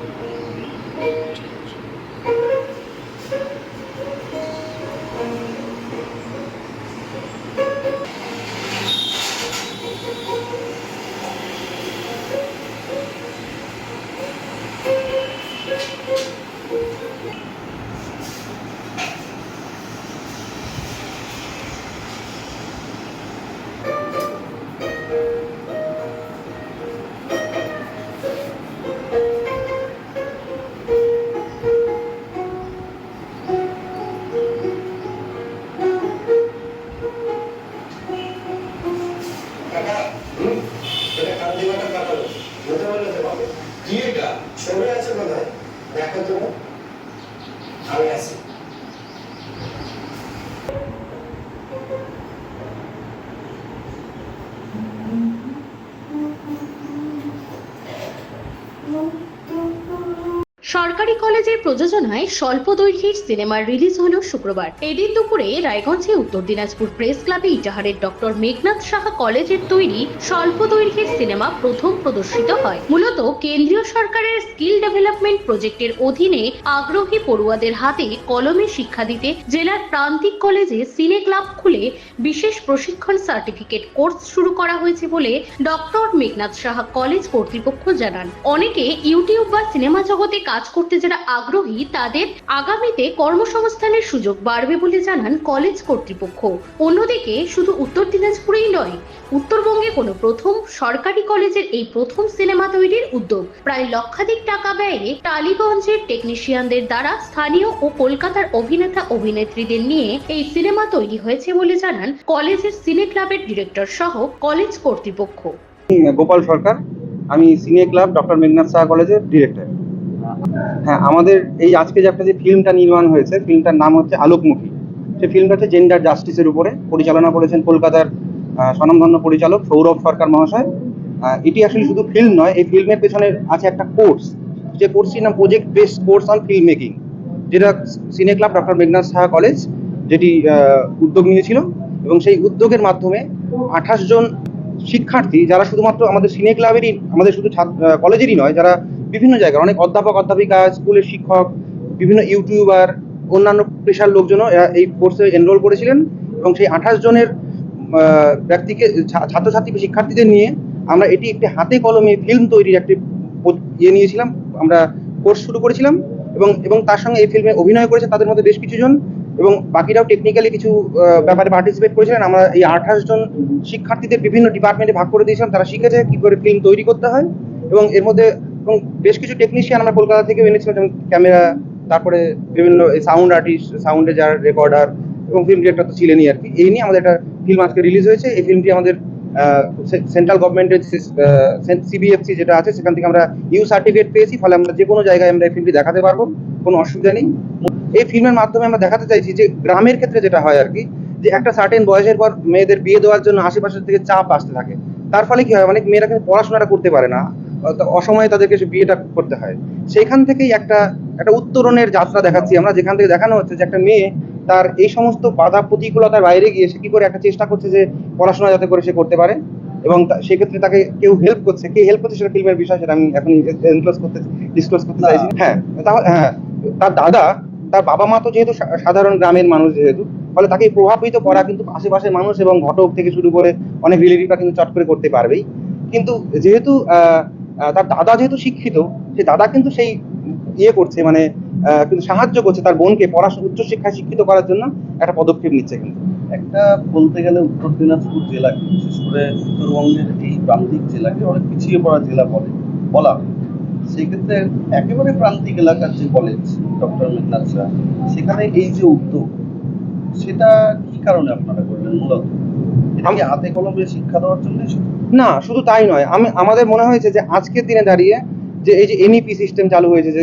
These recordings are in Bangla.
কি এটা ছবি আছে বোধ হয় দেখো তো। আমি আছি। সরকারি কলেজের প্রযোজনায় স্বল্প দৈর্ঘ্যের সিনেমার রিলিজ হলো শুক্রবার। এদিন দুপুরে রায়গঞ্জে উত্তর দিনাজপুর প্রেস ক্লাবে ইটাহারের ডক্টর মেঘনাথ সাহা কলেজের তৈরি স্বল্প দৈর্ঘ্যের সিনেমা প্রথম প্রদর্শিত হয়। মূলত কেন্দ্রীয় সরকারের স্কিল ডেভেলপমেন্ট প্রজেক্টের অধীনে আগ্রহী পড়ুয়াদের হাতে কলমে শিক্ষা দিতে জেলার প্রান্তিক কলেজে সিনে ক্লাব খুলে বিশেষ প্রশিক্ষণ সার্টিফিকেট কোর্স শুরু করা হয়েছে বলে ডক্টর মেঘনাথ সাহা কলেজ কর্তৃপক্ষ জানান। অনেকে ইউটিউব বা সিনেমা জগতে কাজ করতে যারা আগ্রহী, তাদের আগামীতে কর্মসংস্থানের সুযোগ বাড়বে বলে জানান কলেজ কর্তৃপক্ষ। অন্যদিকে, শুধু উত্তর দিনাজপুরেই নয়, উত্তরবঙ্গে কোনো প্রথম সরকারি কলেজের এই প্রথম সিনেমা তৈরির উদ্যোগ প্রায় লক্ষাধিক টাকা ব্যয়ে টালিগঞ্জের টেকনিশিয়ানদের দ্বারা স্থানীয় ও কলকাতার অভিনেতা অভিনেত্রীদের নিয়ে এই সিনেমা তৈরি হয়েছে বলে জানান কলেজের সিনে ক্লাবের ডিরেক্টর সহ কলেজ কর্তৃপক্ষ। গোপাল সরকার, আমি senior club doctor Meghnad Saha কলেজের ডিরেক্টর। হ্যাঁ আমাদের এই আজকে যে একটা যে ফিল্মটা নির্মাণ হয়েছে, ফিল্মটার নাম হচ্ছে আলোকমুখী। সেই ফিল্মটা হচ্ছে জেন্ডার জাস্টিসের উপরে। পরিচালনা করেছেন কলকাতার স্বনামধন্য পরিচালক সৌরভ সরকার মহাশয়। এটি আসলে শুধু ফিল্ম নয়, এই ফিল্মের পেছনে আছে একটা কোর্স। যে কোর্সটির নাম project based course on film making যেটা cine club doctor Meghnad Saha college যেটি উদ্যোগ নিয়েছিল। এবং সেই উদ্যোগের মাধ্যমে আঠাশ জন শিক্ষার্থী, যারা শুধুমাত্র আমাদের সিনে ক্লাবেরই আমাদের শুধু কলেজেরই নয়, যারা বিভিন্ন জায়গায়। অনেক অধ্যাপক, অধ্যাপিকা, স্কুলের শিক্ষক, বিভিন্ন ইউটিউবার, অন্যান্য পেশার লোকজনও এই কোর্সে এনরোল করেছিলেন এবং সেই আঠাশ জনের ব্যক্তিকে ছাত্রছাত্রী শিক্ষার্থীদের নিয়ে আমরা এটি একটি হাতে কলমে ফিল্ম তৈরির একটি ইয়ে নিয়েছিলাম। আমরা কোর্স শুরু করেছিলাম এবং এবং তার সঙ্গে এই ফিল্মে অভিনয় করেছে তাদের মধ্যে বেশ কিছু জন এবং বাকিরাও টেকনিক্যালি কিছু ব্যাপারে পার্টিসিপেট করেছিলেন। আমরা এই আঠাশ জন শিক্ষার্থীদের বিভিন্ন ডিপার্টমেন্টে ভাগ করে দিয়েছিলাম। তারা শিখেছে কি করে ফিল্ম তৈরি করতে হয় এবং এর মধ্যে এবং বেশ কিছু টেকনিশিয়ান আমরা কলকাতা থেকে এনেছিলাম, যেমন ক্যামেরা তারপরে বিভিন্ন সাউন্ড আর্টিস্ট সাউন্ডে যার রেকর্ডার এবং ফিল্ম ডিরেক্টর তো ছিলেনই আর কি এই নিয়ে আমাদের একটা ফিল্ম আজকে রিলিজ হয়েছে। এই ফিল্মটি আমাদের সেন্ট্রাল গভর্নমেন্টের সিবিএফসি যেটা আছে, সেখান থেকে আমরা ইউ সার্টিফিকেট পেয়েছি। ফলে আমরা যে কোনো জায়গায় আমরা এই ফিল্মটি দেখাতে পারব, কোনো অসুবিধা নেই। এই ফিল্মের মাধ্যমে আমরা দেখাতে চাইছি যে গ্রামের ক্ষেত্রে যেটা হয় আর কি যে একটা সার্টেন বয়সের পর মেয়েদের বিয়ে দেওয়ার জন্য আশেপাশের থেকে চাপ আসতে থাকে। তার ফলে কি হয়, অনেক মেয়েরা কিন্তু পড়াশোনাটা করতে পারে না। অসময়ে তাদেরকে বিয়েটা করতে হয়। সেইখান থেকেই একটা একটা উত্তরণের যাত্রা দেখাচ্ছি আমরা যেখান থেকে দেখানো হচ্ছে যে একটা মেয়ে তার এই সমস্ত বাধা প্রতিকূলতার বাইরে গিয়ে সে কি করে একটা চেষ্টা করছে যে পড়াশোনা যাতে করে সে করতে পারে এবং সেক্ষেত্রে তাকে কেউ হেল্প করছে। কে হেল্প করছে সেটা ফিল্মের বিষয় সেটা আমি এখন এনক্লোজ করতে ডিসক্লোজ করতে চাইছি। হ্যাঁ তাহলে হ্যাঁ তার দাদা তার বাবা মা তো যেহেতু সাধারণ গ্রামের মানুষ যেহেতু ফলে তাকে প্রভাবিত করা কিন্তু আশেপাশের মানুষ এবং ঘটক থেকে শুরু করে অনেক রিলেটিভরা কিন্তু চট করে করতে পারবেই। কিন্তু যেহেতু তার দাদা যেহেতু শিক্ষিত সেই দাদা কিন্তু সেই ইয়ে করছে মানে কিন্তু সাহায্য করছে তার বোনকে পড়াশোনা উচ্চশিক্ষায় শিক্ষিত করার জন্য, একটা পদক্ষেপ নিচ্ছে কিন্তু। একটা বলতে গেলে উত্তর দিনাজপুর জেলাকে বিশেষ করে উত্তরবঙ্গের এই প্রান্তিক জেলাকে অনেক পিছিয়ে পড়া জেলা বলে, বলা হয়। সেই ক্ষেত্রে একেবারে প্রান্তিক এলাকার যে কলেজ ডক্টর মেঘনাথ শাহ সেখানে এই যে উদ্যোগ, সেটা কি কারণে আপনারা করলেন মূলত? কি হাতে কলমে শিক্ষা দেওয়ার জন্য না, শুধু তাই নয়। আমি, আমাদের মনে হয়েছে যে আজকের দিনে দাঁড়িয়ে যে এই যে এনইপি সিস্টেম চালু হয়েছে যে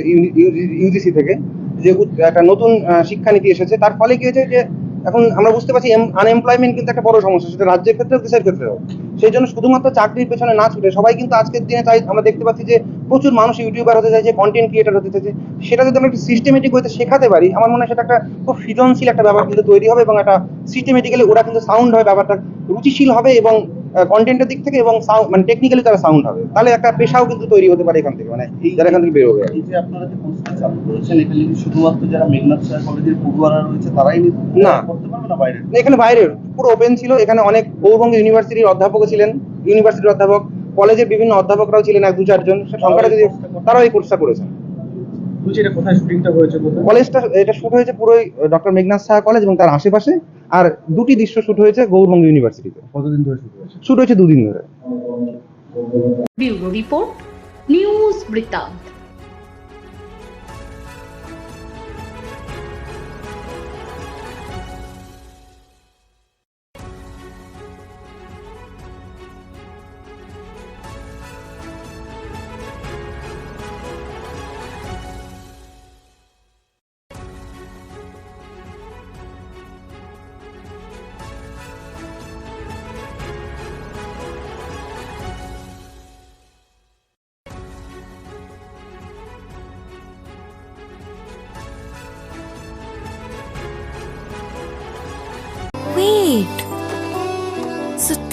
ইউজিসি থেকে, যে একটা নতুন শিক্ষানীতি এসেছে, তার ফলে কি হয়েছে যে এখন আমরা বুঝতে পারছি আনএমপ্লয়মেন্ট কিন্তু একটা বড় সমস্যা, সেটা রাজ্যের ক্ষেত্রেও, দেশের ক্ষেত্রেও। সেই জন্য শুধুমাত্র চাকরির পেছনে না ছুটে সবাই কিন্তু আজকের দিনে তাই আমরা দেখতে পাচ্ছি যে প্রচুর মানুষ ইউটিউবার হতে চাইছে কন্টেন্ট ক্রিয়েটার হতে চাইছে। সেটা যদি আমরা একটু সিস্টেমেটিক হয়ে শেখাতে পারি, আমার মনে হয় সেটা একটা খুব সৃজনশীল একটা ব্যাপার কিন্তু তৈরি হবে এবং একটা সিস্টেমেটিক্যালি ওরা কিন্তু সাউন্ড হয়, ব্যাপারটা রুচিশীল হবে এবং কন্টেন্টের দিক থেকে এবং sound- মানে টেকনিক্যালি তারা সাউন্ড হবে। তাহলে একটা পেশাও কিন্তু তৈরি হতে পারে এখান থেকে মানে যারা এখান থেকে বেরোবে। এই যে আপনারা যে কোর্সটা চালু করেছেন এখানে কি শুধুমাত্র যারা মেঘনাথ সাহা কলেজের পড়ুয়ারা রয়েছে তারাই না। করতে পারবে না বাইরে? এখানে বাইরে পুরো ওপেন ছিল। এখানে অনেক গৌরবঙ্গ ইউনিভার্সিটির অধ্যাপক ছিলেন ইউনিভার্সিটির অধ্যাপক। কলেজের বিভিন্ন অধ্যাপকরাও ছিলেন এক দু চারজন। সংখ্যাটা যদি তারাও এই কোর্সটা করেছেন। বলছি এটা কোথায় শুটিংটা হয়েছে কোথায়? কলেজটা এটা শুট হয়েছে পুরোই ডক্টর মেঘনাথ সাহা কলেজ এবং তার আশেপাশে। আর দুটি দৃশ্য শুট হয়েছে গৌরবঙ্গ ইউনিভার্সিটিতে। কতদিন ধরে শুট হয়েছে? শুট হয়েছে দুদিন ধরে। রিপোর্ট নিউজ বৃত্তান্ত।